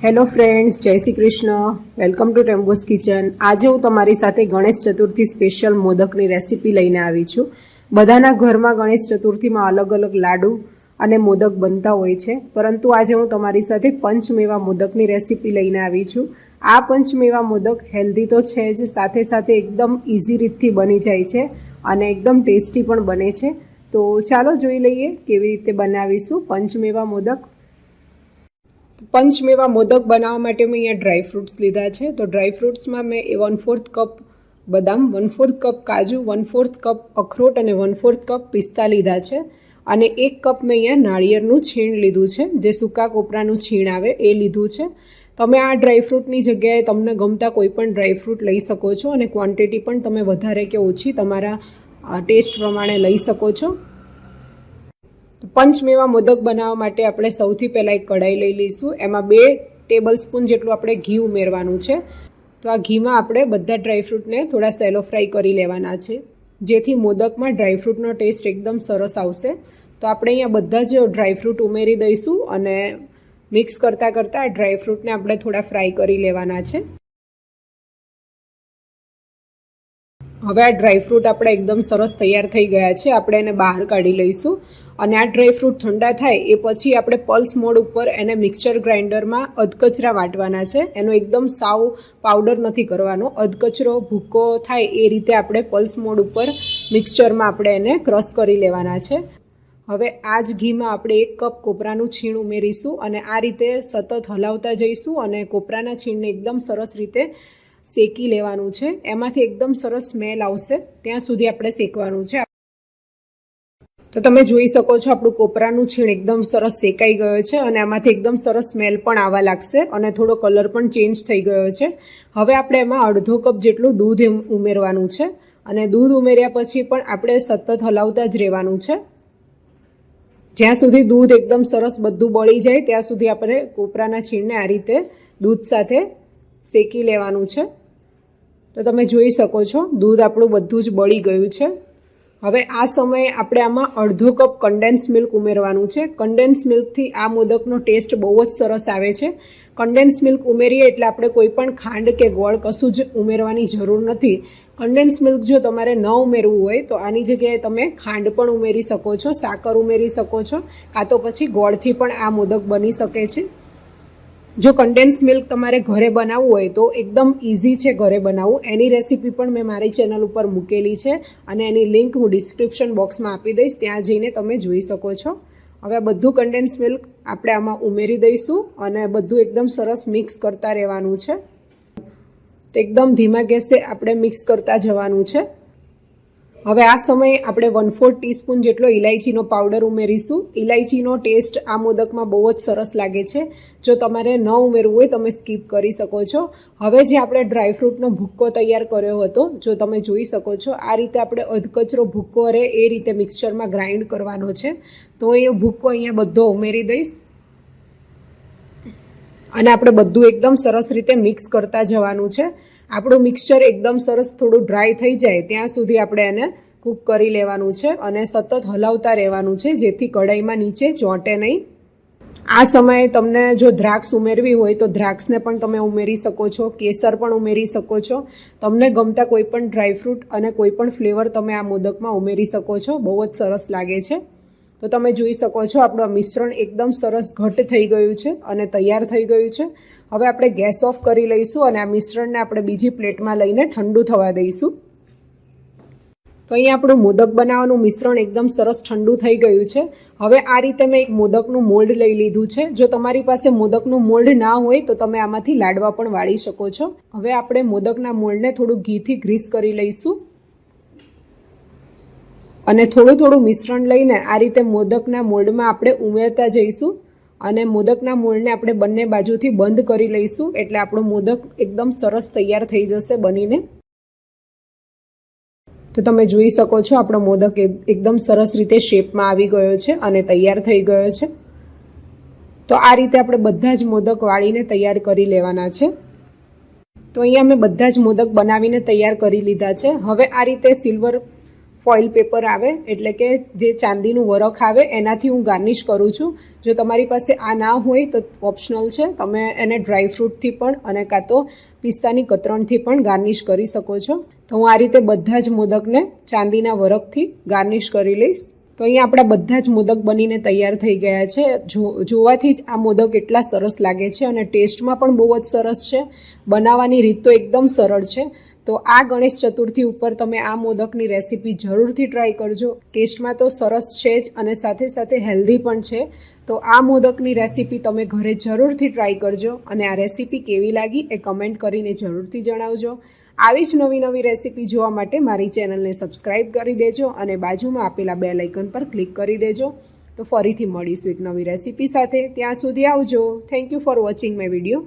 Hello friends Jai Shri Krishna welcome to Tembo's kitchen આજે હું તમારી સાથે ગણેશ ચતુર્થી સ્પેશિયલ મોદકની રેસીપી લઈને આવી છું. બધાના ઘરમાં ગણેશ ચતુર્થીમાં અલગ અલગ લાડુ અને મોદક બનતા હોય છે. પરંતુ આજે હું તમારી સાથે પંચમેવા મોદકની રેસીપી લઈને આવી છું. આ પંચમેવા મોદક હેલ્ધી તો છે જ, સાથે સાથે એકદમ ઇઝી રીતથી બની જાય છે અને એકદમ ટેસ્ટી પણ બને છે. તો ચાલો જોઈ લઈએ કેવી રીતે બનાવીશું પંચમેવા મોદક. પંચમેવા મોદક બનાવવા માટે મેં અહીંયા ડ્રાય ફ્રૂટ્સ લીધા છે. તો ડ્રાય ફ્રૂટ્સમાં મેં એ વન ફોર્થ કપ બદામ વન ફોર્થ કપ કાજુ વન ફોર્થ કપ અખરોટ અને વન ફોર્થ કપ પિસ્તા લીધા છે. અને એક કપ મેં અહીંયા નાળિયેરનું છીણ લીધું છે. જે સૂકા કોપરાનું છીણ આવે એ લીધું છે. તમે આ ડ્રાય ફ્રૂટની જગ્યાએ તમને ગમતા કોઈ પણ ડ્રાય ફ્રૂટ લઈ શકો છો અને ક્વોન્ટિટી પણ તમે વધારે કે ઓછી તમારા ટેસ્ટ પ્રમાણે લઈ શકો છો. પંચમેવા મોદક બનાવવા માટે આપણે સૌથી પહેલાં એક કઢાઈ લઈ લઈશું. એમાં બે ટેબલ સ્પૂન જેટલું આપણે ઘી ઉમેરવાનું છે. તો આ ઘીમાં આપણે બધા ડ્રાયફ્રૂટને થોડા સેલો ફ્રાય કરી લેવાના છે. જેથી મોદકમાં ડ્રાયફ્રૂટનો ટેસ્ટ એકદમ સરસ આવશે. તો આપણે અહીંયા બધા જ ડ્રાયફ્રૂટ ઉમેરી દઈશું અને મિક્સ કરતાં કરતાં આ ડ્રાયફ્રૂટને આપણે થોડા ફ્રાય કરી લેવાના છે. હવે આ ડ્રાયફ્રૂટ આપણે એકદમ સરસ તૈયાર થઈ ગયા છે. આપણે એને બહાર કાઢી લઈશું. અને આ ડ્રાયફ્રૂટ ઠંડા થાય એ પછી આપણે પલ્સ મોડ ઉપર એને મિક્સચર ગ્રાઇન્ડરમાં અધકચરા વાટવાના છે. એનો એકદમ સાવ પાવડર નથી કરવાનો. અધકચરો, ભૂકો થાય એ રીતે આપણે પલ્સ મોડ ઉપર મિક્સચરમાં આપણે એને ક્રશ કરી લેવાના છે. હવે આ જ ઘીમાં આપણે એક કપ કોપરાનું છીણ ઉમેરીશું અને આ રીતે સતત હલાવતા જઈશું અને કોપરાના છીણને એકદમ સરસ રીતે શેકી લેવાનું છે. એમાંથી એકદમ સરસ સ્મેલ આવશે. ત્યાં સુધી આપણે શેકવાનું છે. તો તમે જોઈ શકો છો આપણું કોપરાનું છીણ એકદમ સરસ શેકાઈ ગયો છે અને આમાંથી એકદમ સરસ સ્મેલ પણ આવવા લાગશે અને થોડો કલર પણ ચેન્જ થઈ ગયો છે. હવે આપણે એમાં અડધો કપ જેટલું દૂધ ઉમેરવાનું છે અને દૂધ ઉમેર્યા પછી પણ આપણે સતત હલાવતા જ રહેવાનું છે. જ્યાં સુધી દૂધ એકદમ સરસ બધું બળી જાય ત્યાં સુધી આપણે કોપરાના છીણને આ રીતે દૂધ સાથે શેકી લેવાનું છે. તો તમે જોઈ શકો છો દૂધ આપણું બધું જ બળી ગયું છે. હવે આ સમયે આપણે આમાં અડધો કપ કન્ડેન્સ મિલ્ક ઉમેરવાનું છે. કન્ડેન્સ મિલ્કથી આ મોદકનો ટેસ્ટ બહુ જ સરસ આવે છે. કન્ડેન્સ મિલ્ક ઉમેરીએ એટલે આપણે કોઈ પણ ખાંડ કે ગોળ કશું જ ઉમેરવાની જરૂર નથી. કન્ડેન્સ મિલ્ક જો તમારે ન ઉમેરવું હોય તો આની જગ્યાએ તમે ખાંડ પણ ઉમેરી શકો છો, સાકર ઉમેરી શકો છો, કાં તો પછી ગોળથી પણ આ મોદક બની શકે છે. જો કન્ડેન્સ મિલ્ક તમારે ઘરે બનાવવું હોય તો એકદમ ઇઝી છે ઘરે બનાવવું. એની રેસીપી પણ મેં મારી ચેનલ ઉપર મૂકેલી છે અને એની લિંક હું ડિસ્ક્રિપ્શન બોક્સમાં આપી દઈશ. ત્યાં જઈને તમે જોઈ શકો છો. હવે બધું કન્ડેન્સ મિલ્ક આપણે આમાં ઉમેરી દઈશું અને બધું એકદમ સરસ મિક્સ કરતા રહેવાનું છે. તો એકદમ ધીમા ગેસે આપણે મિક્સ કરતા જવાનું છે. હવે આ સમયે આપણે વન ફોર્થ ટીસ્પૂન જેટલો ઇલાયચીનો પાવડર ઉમેરીશું. ઇલાયચીનો ટેસ્ટ આ મોદકમાં બહુ જ સરસ લાગે છે. જો તમારે ન ઉમેરવું હોય તમે સ્કીપ કરી શકો છો. હવે જે આપણે ડ્રાયફ્રૂટનો ભૂક્કો તૈયાર કર્યો હતો, જો તમે જોઈ શકો છો, આ રીતે આપણે અધકચરો ભૂક્કો રહે એ રીતે મિક્સચરમાં ગ્રાઇન્ડ કરવાનો છે. તો એ ભૂક્કો અહીંયા બધો ઉમેરી દઈશ. અને આપણે બધું એકદમ સરસ રીતે મિક્સ કરતા જવાનું છે. આપણું મિક્સચર એકદમ સરસ થોડું ડ્રાય થઈ જાય, ત્યાં સુધી આપણે એને કૂક કરી લેવાનું છે અને સતત હલાવતા રહેવાનું છે, જેથી કઢાઈમાં નીચે ચોંટે નહીં. આ સમયે તમને જો દ્રાક્ષ ઉમેરવી હોય તો દ્રાક્ષને પણ તમે ઉમેરી શકો છો, કેસર પણ ઉમેરી શકો છો. તમને ગમતા કોઈ પણ ડ્રાયફ્રૂટ અને કોઈ પણ ફ્લેવર તમે આ મોદકમાં ઉમેરી શકો છો, બહુ જ સરસ લાગે છે. તો તમે જોઈ શકો છો, આપણું મિશ્રણ એકદમ સરસ ઘટ થઈ ગયું છે અને તૈયાર થઈ ગયું છે. હવે આપણે ગેસ ઓફ કરી લઈશું અને આ મિશ્રણને આપણે બીજી પ્લેટમાં લઈને ઠંડુ થવા દઈશું. તો અહીંયા આપણું મોદક બનાવવાનું મિશ્રણ એકદમ સરસ ઠંડુ થઈ ગયું છે. હવે આ રીતે મેં એક મોદકનું મોલ્ડ લઈ લીધું છે. જો તમારી પાસે મોદકનું મોલ્ડ ના હોય તો તમે આમાંથી લાડવા પણ વાળી શકો છો. હવે આપણે મોદકના મોલ્ડને થોડું ઘીથી ગ્રીસ કરી લઈશું. અને થોડું થોડું મિશ્રણ લઈને આ રીતે મોદકના મોલ્ડમાં આપણે ઉમેરતા જઈશું. અને મોદકના મૂળને આપણે બંને બાજુથી બંધ કરી લઈશું. એટલે આપણો મોદક એકદમ સરસ તૈયાર થઈ જશે બનીને. તો તમે જોઈ શકો છો, આપણો મોદક એકદમ સરસ રીતે શેપમાં આવી ગયો છે અને તૈયાર થઈ ગયો છે. તો આ રીતે આપણે બધા જ મોદક વાળીને તૈયાર કરી લેવાના છે. તો અહીંયા મેં બધા જ મોદક બનાવીને તૈયાર કરી લીધા છે. હવે આ રીતે સિલ્વર ફોઇલ પેપર આવે, એટલે કે જે ચાંદીનું વરખ આવે, એનાથી હું ગાર્નિશ કરું છું. જો તમારી પાસે આ ના હોય તો ઓપ્શનલ છે. તમે એને ડ્રાય ફ્રૂટથી પણ અને કાં તો પિસ્તાની કતરણથી પણ ગાર્નિશ કરી શકો છો. તો હું આ રીતે બધા જ મોદકને ચાંદીના વરખથી ગાર્નિશ કરી લઈશ. તો અહીંયા આપણા બધા જ મોદક બનીને તૈયાર થઈ ગયા છે. જોવાથી જ આ મોદક એટલા સરસ લાગે છે અને ટેસ્ટમાં પણ બહુ જ સરસ છે. બનાવવાની રીત તો એકદમ સરળ છે. તો આ ગણેશ ચતુર્થી ઉપર તમે આ મોદકની રેસીપી જરૂરથી ટ્રાય કરજો. ટેસ્ટમાં તો સરસ છે જ અને સાથે સાથે હેલ્ધી પણ છે. તો આ મોદકની રેસીપી તમે ઘરે જરૂરથી ટ્રાય કરજો અને આ રેસીપી કેવી લાગી એ કમેન્ટ કરીને જરૂરથી જણાવજો. આવી જ નવી નવી રેસીપી જોવા માટે મારી ચેનલને સબસ્ક્રાઇબ કરી દેજો અને બાજુમાં આપેલા બે લાઇકન પર ક્લિક કરી દેજો. તો ફરીથી મળીશું એક નવી રેસીપી સાથે. ત્યાં સુધી આવજો. Thank you for watching my video